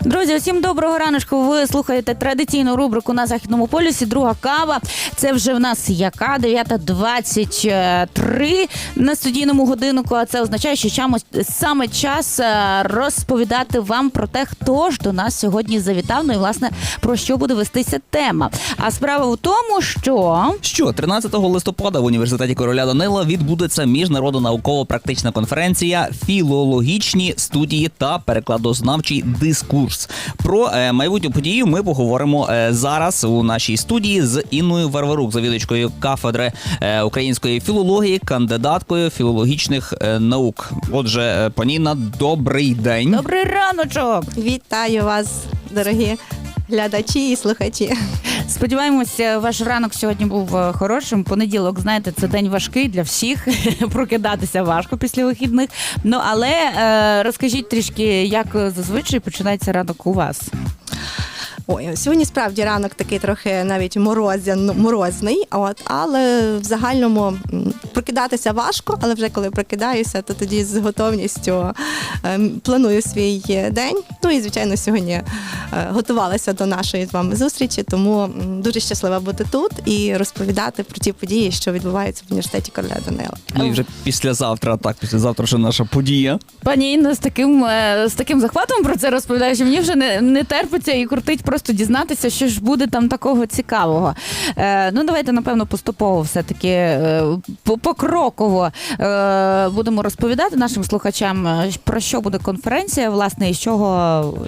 Друзі, усім доброго раночку. Ви слухаєте традиційну рубрику на західному полюсі. Друга кава. Це вже в нас яка 9.23 на студійному годиннику. А це означає, що саме час е, розповідати вам про те, хто ж до нас сьогодні завітав. Ну і власне про що буде вестися тема. А справа у тому, що Що 13 листопада в університеті короля Данила відбудеться міжнародна науково-практична конференція Філологічні студії та перекладознавчий дискурс. Про е, майбутню подію ми поговоримо е, зараз у нашій студії з Інною Варварук, завідувачкою кафедри е, української філології, кандидаткою філологічних е, наук. Отже, е, пані Інна, добрий день. добрий раночок. Вітаю вас, дорогі глядачі і слухачі. Сподіваємося, ваш ранок сьогодні був е, хорошим. Понеділок, знаєте, це день важкий для всіх. Прокидатися важко після вихідних. Ну але е, розкажіть трішки, як зазвичай починається ранок у вас. Ой, сьогодні справді ранок такий трохи навіть морозян, морозний, от, але в загальному прокидатися важко, але вже коли прокидаюся, то тоді з готовністю ем, планую свій е, день. Ну і звичайно, сьогодні е, готувалася до нашої з вами зустрічі, тому дуже щаслива бути тут і розповідати про ті події, що відбуваються в університеті короля Данила. Ну і вже післязавтра, так, післязавтра вже наша подія. Пані Інна з таким е, з таким захватом про це розповідає, що мені вже не, не терпиться і крутить просто дізнатися, що ж буде там такого цікавого. Е, ну давайте напевно поступово все таки по- покроково е, будемо розповідати нашим слухачам е, про що буде конференція, власне, і з чого,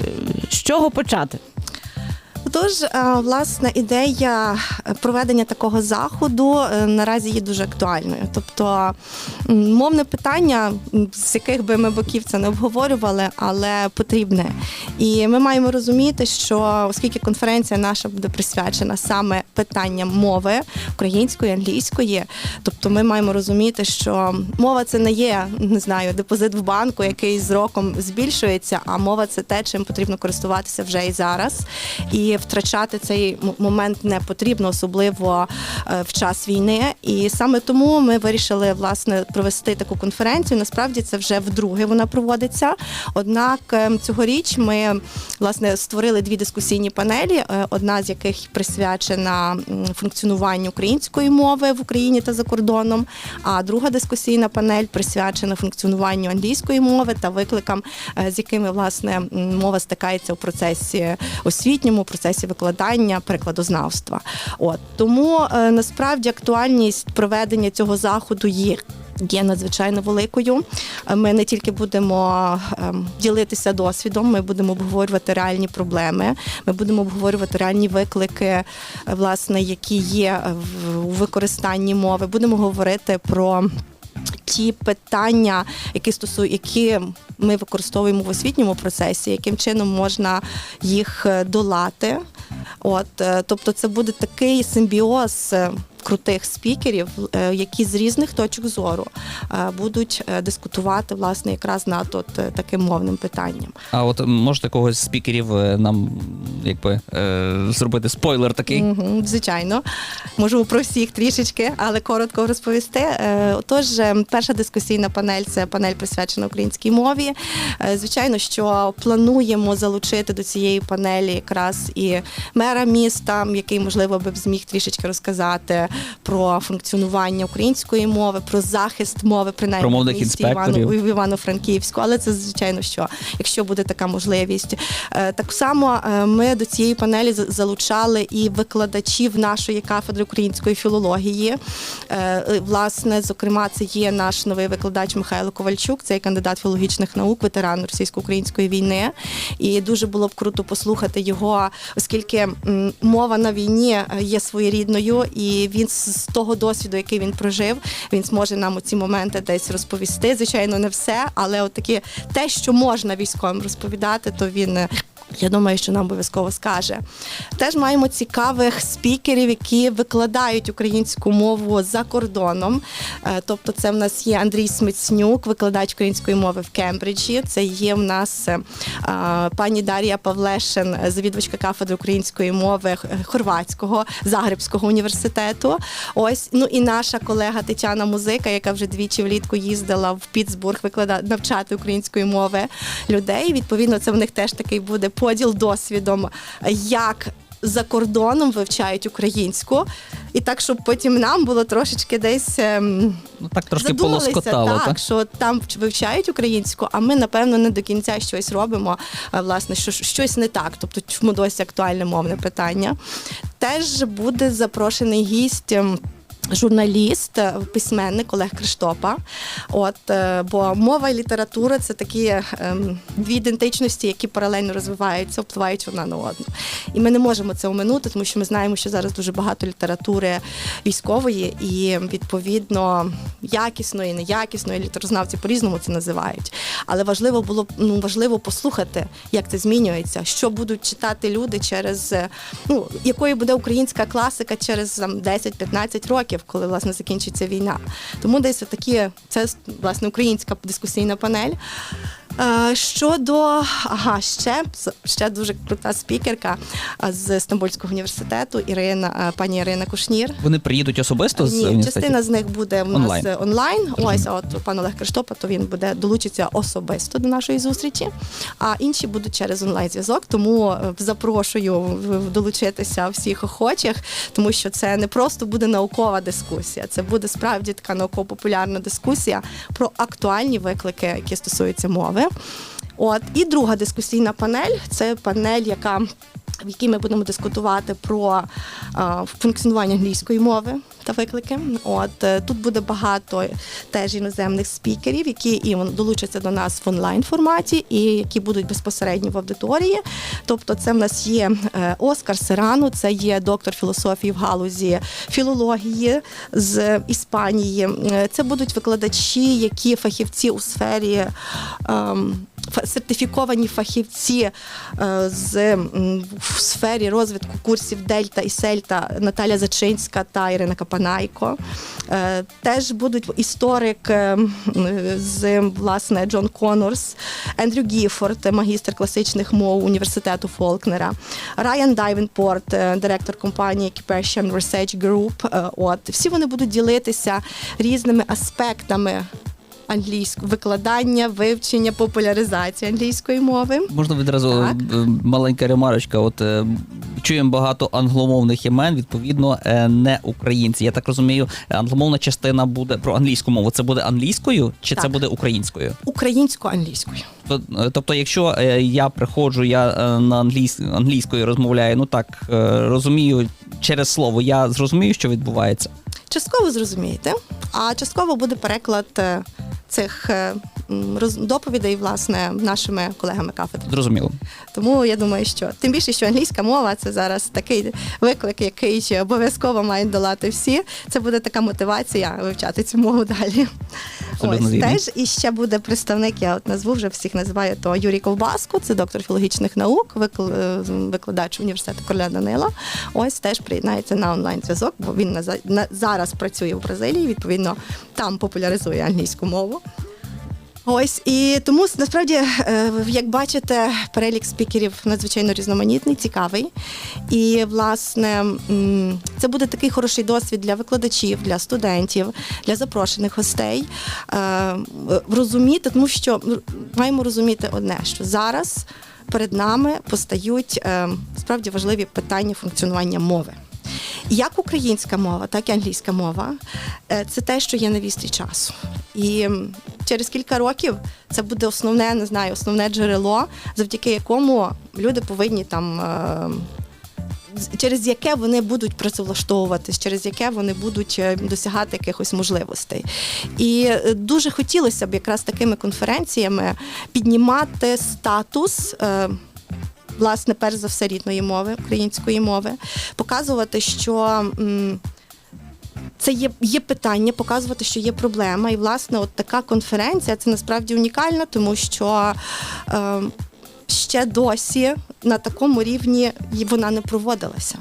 з чого почати. Тож, е, власне, ідея проведення такого заходу е, наразі є дуже актуальною. Тобто мовне питання, з яких би ми боків це не обговорювали, але потрібне. І ми маємо розуміти, що оскільки конференція наша буде присвячена саме питанням мови української, англійської, тобто ми маємо розуміти, що мова це не є, не знаю, депозит в банку, який з роком збільшується, а мова це те, чим потрібно користуватися вже і зараз. І втрачати цей момент не потрібно, особливо е, в час війни. І саме тому ми вирішили власне провести таку конференцію. Насправді це вже вдруге вона проводиться. Однак е, цьогоріч ми власне створили дві дискусійні панелі, е, одна з яких присвячена функціонуванню української мови в Україні та за кордоном. А друга дискусійна панель присвячена функціонуванню англійської мови та викликам, з якими власне мова стикається у процесі освітньому, процесі викладання, перекладознавства. От тому е, насправді актуальність проведення цього заходу є. Є надзвичайно великою. Ми не тільки будемо ем, ділитися досвідом, ми будемо обговорювати реальні проблеми. Ми будемо обговорювати реальні виклики, е, власне, які є в використанні мови. Будемо говорити про ті питання, які стосують, які ми використовуємо в освітньому процесі, яким чином можна їх е, долати. От, е, тобто, це буде такий симбіоз. Крутих спікерів, е, які з різних точок зору е, будуть е, дискутувати власне якраз над от таким мовним питанням. А от можете когось з спікерів нам якби зробити спойлер такий? Мгм, звичайно, можу про всіх трішечки, але коротко розповісти. Отож, перша дискусійна панель це панель присвячена українській мові. Звичайно, що плануємо залучити до цієї панелі якраз і мера міста, який можливо би зміг трішечки розказати про функціонування української мови, про захист мови, принаймні Про мовних в місті інспекторів. Івано- в Івано-Франківську, але це звичайно що, якщо буде така можливість. Е, Так само е, ми до цієї панелі залучали і викладачів нашої кафедри української філології. Е, Власне, зокрема, це є наш новий викладач Михайло Ковальчук, це є кандидат філологічних наук, ветеран російсько-української війни. І дуже було б круто послухати його, оскільки мова на війні є своєрідною, і він з з того досвіду, який він прожив, він зможе нам у ці моменти десь розповісти. Звичайно, не все, але от такі те, що можна військовим розповідати, то він Я думаю, що нам обов'язково скаже. Теж маємо цікавих спікерів, які викладають українську мову за кордоном. Е, Тобто, це в нас є Андрій Смицнюк, викладач української мови в Кембриджі. Це є в нас е, пані Дар'я Павлешин, завідувачка кафедри української мови Хорватського Загребського університету. Ось ну і наша колега Тетяна Музика, яка вже двічі влітку їздила в Піцбург виклада навчати української мови людей. Відповідно, це в них теж такий буде поділ досвідом, як за кордоном вивчають українську, і так, щоб потім нам було трошечки десь. ем, Ну так трошки полоскотало, так, так? що там вивчають українську, а ми, напевно, не до кінця щось робимо, власне, що щось не так. Тобто, чому досі актуальне мовне питання. Теж буде запрошений гість. Журналіст, е, письменник Олег Криштопа. От, е, бо мова і література це такі ем, дві ідентичності, які паралельно розвиваються, впливають одна на одну. І ми не можемо це оминути, тому що ми знаємо, що зараз дуже багато літератури військової, і відповідно якісної, неякісної літерознавці по-різному це називають. Але важливо було ну важливо послухати, як це змінюється, що будуть читати люди через е, ну якою буде українська класика через там 10-15 років, коли власне закінчиться війна. Тому десь такі це власне українська дискусійна панель. Е, Щодо ага, ще ще дуже крута спікерка е, з Стамбульського університету Ірина, е, пані Ірина Кушнір. Вони приїдуть особисто з Ні, частина з них буде в нас онлайн. Ось от пан Олег Криштопа, то він буде долучиться особисто до нашої зустрічі. А інші будуть через онлайн зв'язок. Тому запрошую долучитися всіх охочих, тому що це не просто буде наукова дискусія, це буде справді така науково-популярна дискусія про актуальні виклики, які стосуються мови. От. І друга дискусійна панель це панель, яка в якій ми будемо дискутувати про функціонування англійської мови та виклики. От е, тут буде багато теж іноземних спікерів, які і долучаться до нас в онлайн форматі, і які будуть безпосередньо в аудиторії. Тобто, це в нас є е, Оскар Серану, це є доктор філософії в галузі філології з Іспанії. Е, Це будуть викладачі, які фахівці у сфері. ем, Сертифіковані фахівці е, з в сфері розвитку курсів Дельта і Сельта Наталя Зачинська та Ірина Капанайко. Е, Теж будуть історик е, з власне Джон Конорс, Ендрю Гіфорд, магістр класичних мов університету Фолкнера, Райан Дайвенпорт, директор компанії Occupation Research Group. От всі вони будуть ділитися різними аспектами англійського викладання, вивчення, популяризації англійської мови. Можна відразу Так. е, маленька ремарочка. От е, чуємо багато англомовних імен, відповідно, е, не українці. Я так розумію, англомовна частина буде про англійську мову. Це буде англійською чи це буде українською? Українсько-англійською. То- Тобто, якщо я приходжу, я на англійсь, англійською розмовляю, ну так розумію через слово, я зрозумію, що відбувається. Частково зрозумієте, а частково буде переклад цих е, доповідей, власне, нашими колегами кафедри. Зрозуміло. Тому я думаю, що тим більше, що англійська мова це зараз такий виклик, який обов'язково мають долати всі. Це буде така мотивація вивчати цю мову далі. Абсолютно Ось вірно. теж і ще буде представник. Я от назву вже всіх називаю то Юрій Ковбаско, це доктор філологічних наук, е, викладач університету Короля Данила. Ось теж приєднається на онлайн зв'язок, бо він на зараз працює в Бразилії. Відповідно, там популяризує англійську мову. Ось і тому насправді, е, як бачите, перелік спікерів надзвичайно різноманітний, цікавий. І власне це буде такий хороший досвід для викладачів, для студентів, для запрошених гостей. Е, Розуміти, тому що маємо розуміти одне, що зараз перед нами постають е, справді важливі питання функціонування мови. Як українська мова, так і англійська мова е, це те, що є на вістрі часу. І через кілька років це буде основне, не знаю, основне джерело, завдяки якому люди повинні там. е, Через яке вони будуть працевлаштовуватись, через яке вони будуть е, досягати якихось можливостей. І дуже хотілося б якраз такими конференціями піднімати статус. Власне, перш за все, рідної мови, української мови, показувати, що це є, є питання, показувати, що є проблема. І, власне, от така конференція це насправді унікальна, тому що е, ще досі на такому рівні вона не проводилася.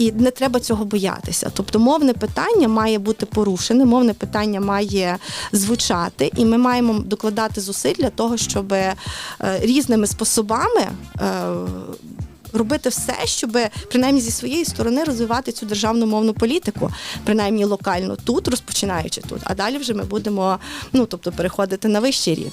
І не треба цього боятися. Тобто мовне питання має бути порушене, мовне питання має звучати, і ми маємо докладати зусиль для того, щоб е, різними способами. е, Робити все, щоб принаймні зі своєї сторони розвивати цю державну мовну політику, принаймні локально тут, розпочинаючи тут, а далі вже ми будемо ну тобто переходити на вищий рівень.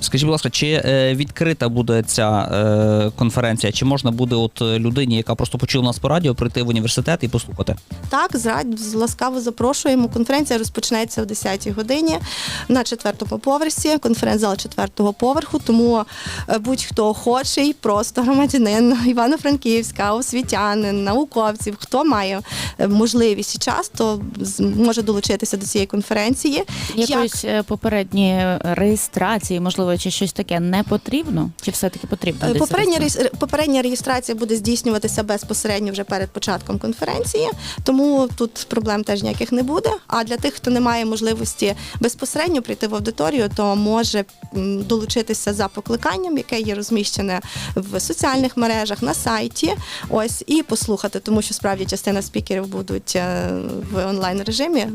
Скажіть, будь ласка, чи е, відкрита буде ця е, конференція? Чи можна буде от е, людині, яка просто почула нас по радіо, прийти в університет і послухати? Так, з- ласкаво запрошуємо. Конференція розпочнеться о 10-й годині на четвертому поверсі. Конференц-зал четвертого поверху. Тому е, будь-хто охочий, просто громадянин Івано-Франківська, освітянин, науковців, хто має можливість і час, то може долучитися до цієї конференції. Як- Якоїсь е, попередньої реєстрації, можливо, чи щось таке не потрібно? Чи все-таки потрібно? Е, десь Попередня, реєс- попередня реєстрація буде здійснюватися безпосередньо вже перед початком конференції, тому тут проблем теж ніяких не буде. А для тих, хто не має можливості безпосередньо прийти в аудиторію, то може м, долучитися за покликанням, яке є розміщене в соціальних мережах на сайті. Ось і послухати, тому що справді частина спікерів будуть е, в онлайн режимі е,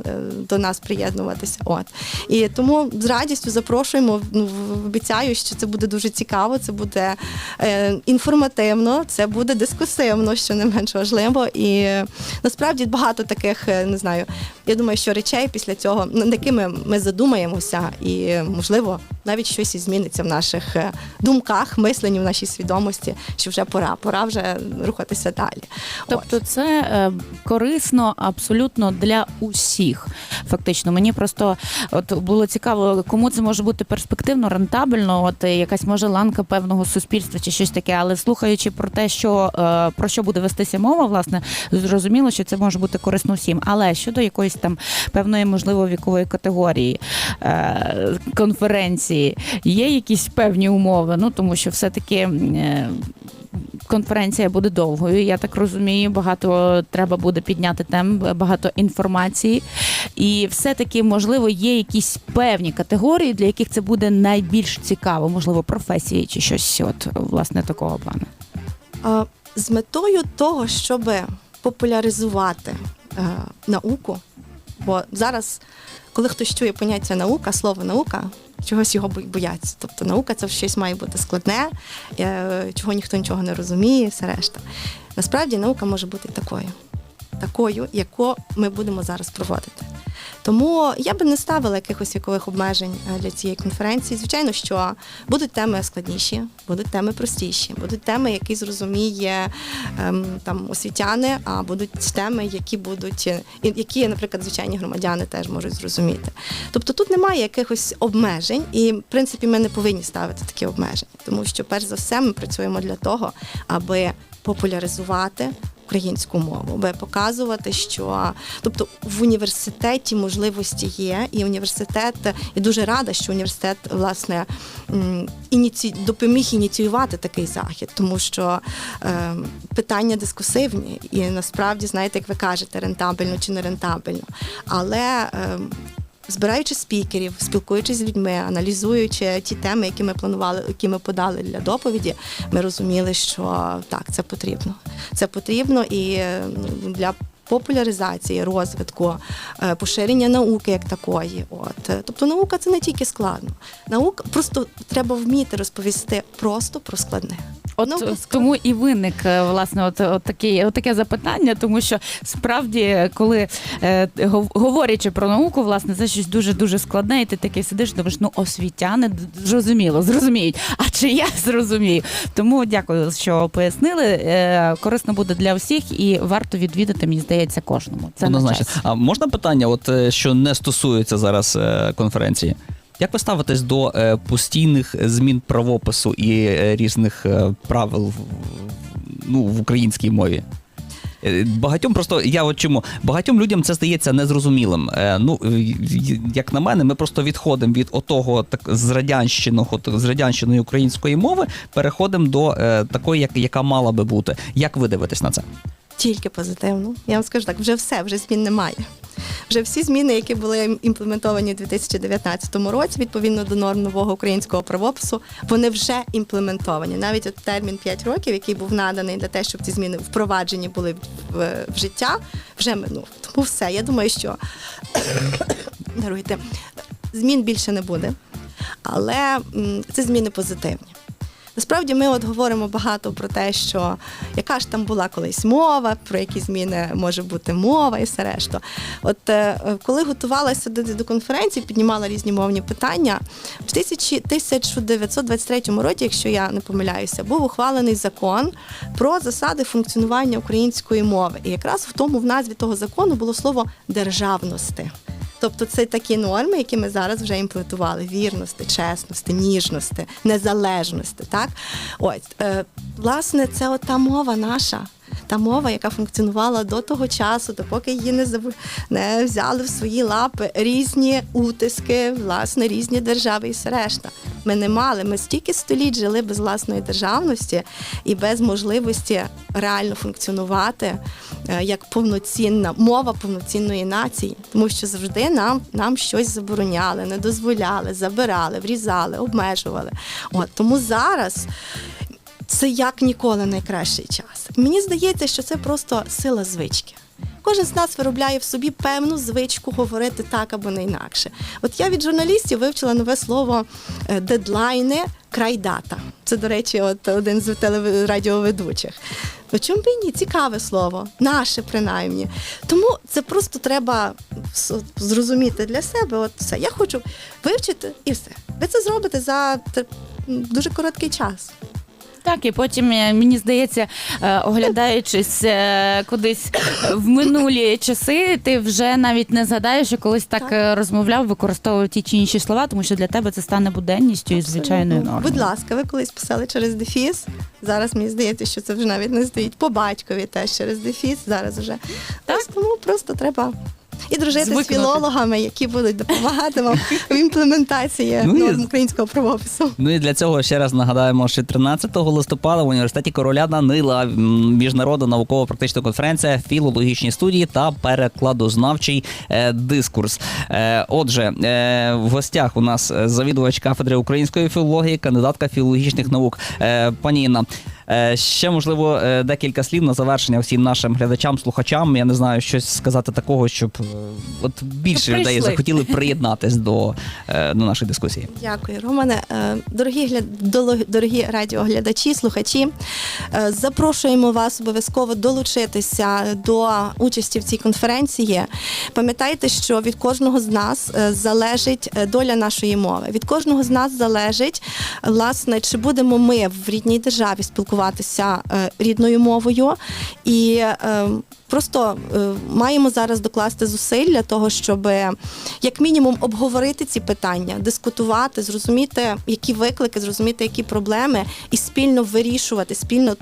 до нас приєднуватися. От і тому з радістю запрошуємо. Ну, в- обіцяю, що це буде дуже цікаво, це буде е, інформативно, це буде дискусивно, що не менш важливо. І насправді багато таких, е, не знаю. Я думаю, що речей після цього над якими ми задумаємося, і можливо навіть щось і зміниться в наших е, думках, мисленні, в нашій свідомості, що вже пора, пора вже рухатися далі. От. Тобто це е, корисно абсолютно для усіх. Фактично, мені просто от було цікаво, кому це може бути перспективно, рентабельно. От е, якась може ланка певного суспільства чи щось таке. Але слухаючи про те, що про що буде вестися мова, власне, зрозуміло, що це може бути корисно всім. Але щодо якоїсь там певної можливо вікової категорії е, конференції, є якісь певні умови. Ну тому що все-таки. Е, конференція буде довгою. Я так розумію, багато треба буде підняти тем, багато інформації. І все-таки, можливо, є якісь певні категорії, для яких це буде найбільш цікаво, можливо, професії чи щось от власне такого плану. З метою того, щоб популяризувати е, науку, бо зараз, коли хтось чує поняття наука, слово наука, чогось його бояться. Тобто наука це щось має бути складне, е, чого ніхто нічого не розуміє, все решта. Насправді наука може бути такою, такою, яку ми будемо зараз проводити. Тому я би не ставила якихось вікових обмежень е, для цієї конференції. Звичайно, що будуть теми складніші, будуть теми простіші, будуть теми, які зрозуміє ем, там освітяни, а будуть теми, які будуть е, які, наприклад, звичайні громадяни теж можуть зрозуміти. Тобто тут немає якихось обмежень, і в принципі ми не повинні ставити такі обмеження, тому що перш за все ми працюємо для того, аби популяризувати українську мову, аби показувати, що тобто в університеті можливості є, і університет і дуже рада, що університет власне ініці... допоміг ініціювати такий захід, тому що е, питання дискусивні, і насправді знаєте, як ви кажете, рентабельно чи не рентабельно, але е, Збираючи спікерів, спілкуючись з людьми, аналізуючи ті теми, які ми планували, які ми подали для доповіді, ми розуміли, що так, це потрібно. Це потрібно і е, для популяризації, розвитку, е, поширення науки як такої. От тобто наука це не тільки складно. Наука просто треба вміти розповісти просто про складне. От тому і виник е, власне от, от, таке, от таке запитання, тому що справді, коли е, говорячи про науку, власне, це щось дуже дуже складне, і ти такий сидиш, думаєш, ну освітяни зрозуміло, зрозуміють. А чи я зрозумію? Тому дякую, що пояснили. Е, корисно буде для всіх і варто відвідати, мені здається, кожному. Це Однозначно. А можна питання, от е, що не стосується зараз е, конференції? Як ви ставитесь до е, постійних змін правопису і різних правил в- ну, в українській мові? Багатьом просто я от чому багатьом людям це здається незрозумілим. Е, ну як на мене, ми просто відходимо від отого так з радянщиного з радянщиної української мови, переходимо до е, такої, як, яка мала би бути. Як ви дивитесь на це? Тільки позитивну. Я вам скажу так, вже все, вже змін немає. Вже всі зміни, які були імплементовані у 2019 році, відповідно до норм нового українського правопису, вони вже імплементовані. Навіть от термін 5 років, який був наданий для те, щоб ці зміни впроваджені були в, в життя, вже минув. Тому все. Я думаю, що змін більше не буде, але м, це зміни позитивні. Насправді ми от говоримо багато про те, що яка ж там була колись мова, про які зміни може бути мова і все решта. От е, коли готувалася до, до конференції, піднімала різні мовні питання. В 1000 1923 році, якщо я не помиляюся, був ухвалений закон про засади функціонування української мови. І якраз в тому в назві того закону було слово державності. Тобто це такі норми, які ми зараз вже імплементували: вірності, чесності, ніжності, незалежності. Так, ось е, власне, це ота мова наша. Та мова, яка функціонувала до того часу, допоки її не забу... не взяли в свої лапи різні утиски, власне, різні держави і все решта. Ми не мали. Ми стільки століть жили без власної державності і без можливості реально функціонувати е, як повноцінна мова повноцінної нації, тому що завжди нам, нам щось забороняли, не дозволяли, забирали, врізали, обмежували. От тому зараз. Це як ніколи найкращий час. Мені здається, що це просто сила звички. Кожен з нас виробляє в собі певну звичку говорити так або не інакше. От я від журналістів вивчила нове слово е, дедлайни, крайдата. Це, до речі, от один з телерадіоведучих. Ну, чому ні? Цікаве слово, наше принаймні. Тому це просто треба зрозуміти для себе. От все. Я хочу вивчити і все. Ви це зробите за дуже короткий час. Так, і потім е, мені здається, е, оглядаючись е, кудись в минулі часи, ти вже навіть не згадаєш, що колись так, Так. розмовляв, використовував ті чи інші слова, тому що для тебе це стане буденністю і звичайною нормою. Будь ласка, ви колись писали через дефіс. Зараз мені здається, що це вже навіть не стоїть по батькові теж через дефіс. Зараз вже так. тому просто треба. І дружити Звикнути. з філологами, які будуть допомагати вам в імплементації Ну норм українського правопису. Ну і для цього ще раз нагадаємо, що 13 листопада в університеті короля Данила міжнародна науково-практична конференція, філологічні студії та перекладознавчий е, дискурс. Е, отже, е, в гостях у нас завідувач кафедри української філології, кандидатка філологічних наук. Пані Інна, ще можливо е, декілька слів на завершення всім нашим глядачам, слухачам. Я не знаю, щось сказати такого, щоб е, от більше Щоб людей захотіли приєднатись до, е, до нашої дискусії. Дякую, Романе. Е, Дорогі дорогі радіоглядачі, слухачі. е, Запрошуємо вас обов'язково долучитися до участі в цій конференції. Пам'ятайте, що від кожного з нас е, залежить е, доля нашої мови. Від кожного з нас залежить, е, власне, чи будемо ми в рідній державі спілкуватися е, рідною мовою і. е, Просто е, маємо зараз докласти зусиль для того, щоб як мінімум обговорити ці питання, дискутувати, зрозуміти, які виклики, зрозуміти, які проблеми, і спільно вирішувати, спільно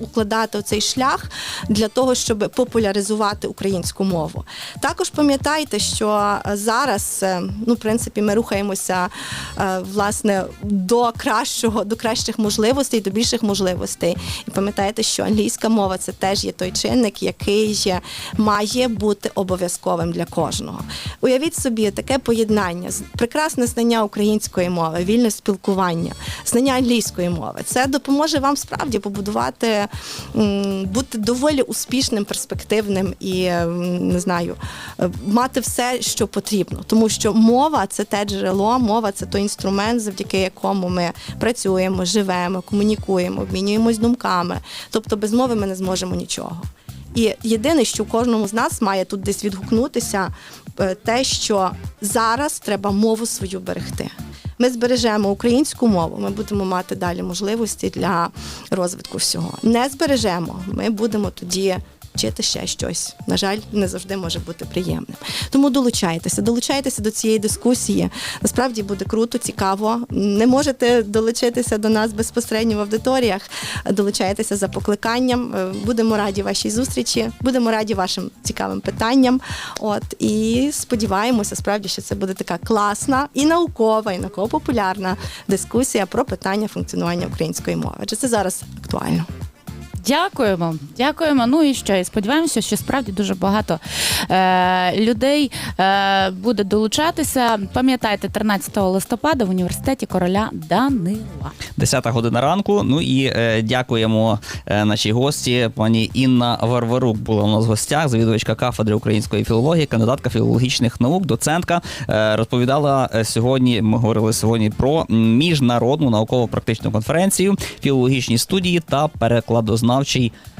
укладати цей шлях для того, щоб популяризувати українську мову. Також пам'ятайте, що зараз, ну, в принципі, ми рухаємося власне до кращого, до кращих можливостей, до більших можливостей. І пам'ятайте, що англійська мова це теж є той чинник, який має бути обов'язковим для кожного. Uявіть собі таке поєднання, прекрасне знання української мови, вільне спілкування, знання англійської мови. Це допоможе вам справді побудувати, бути доволі успішним, перспективним і не знаю, мати все, що потрібно. Тому що мова це те джерело, мова це той інструмент, завдяки якому ми працюємо, живемо, комунікуємо, обмінюємось думками. Тобто без мови ми не зможемо нічого. І єдине, що кожному з нас має тут десь відгукнутися, е, те, що зараз треба мову свою берегти. Ми збережемо українську мову, ми будемо мати далі можливості для розвитку всього. Не збережемо, ми будемо тоді вчити ще щось. На жаль, не завжди може бути приємним. Тому долучайтеся, долучайтеся до цієї дискусії. Насправді буде круто, цікаво. Не можете долучитися до нас безпосередньо в аудиторіях. Долучайтеся за покликанням. Е, Будемо раді вашій зустрічі, будемо раді вашим цікавим питанням. От і сподіваємося, справді, що це буде така класна і наукова, і науково-популярна дискусія про питання функціонування української мови. Адже це зараз актуально. Дякуємо, дякуємо. Ну і що? І сподіваємося, що справді дуже багато е, людей е, буде долучатися. Пам'ятайте, 13 листопада в університеті короля Данила. 10 година ранку. Ну і е, дякуємо е, нашій гості. Пані Інна Варварук була у нас в гостях, завідувачка кафедри української філології, кандидатка філологічних наук, доцентка. Е, розповідала е, сьогодні. Ми говорили сьогодні про міжнародну науково-практичну конференцію, філологічні студії та перекладознавчий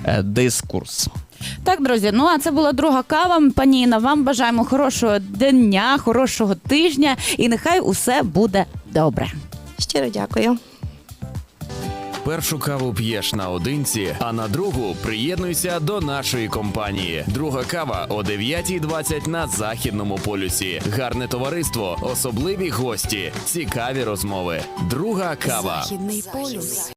е, дискурс. Так, друзі, ну а це була друга кава. Пані Інна, вам бажаємо хорошого дня, хорошого тижня, і нехай усе буде добре. Щиро дякую. Першу каву п'єш наодинці, а на другу приєднуйся до нашої компанії. Друга кава о 9.20 на західному полюсі. Гарне товариство, особливі гості, цікаві розмови. Друга кава. Західний полюс.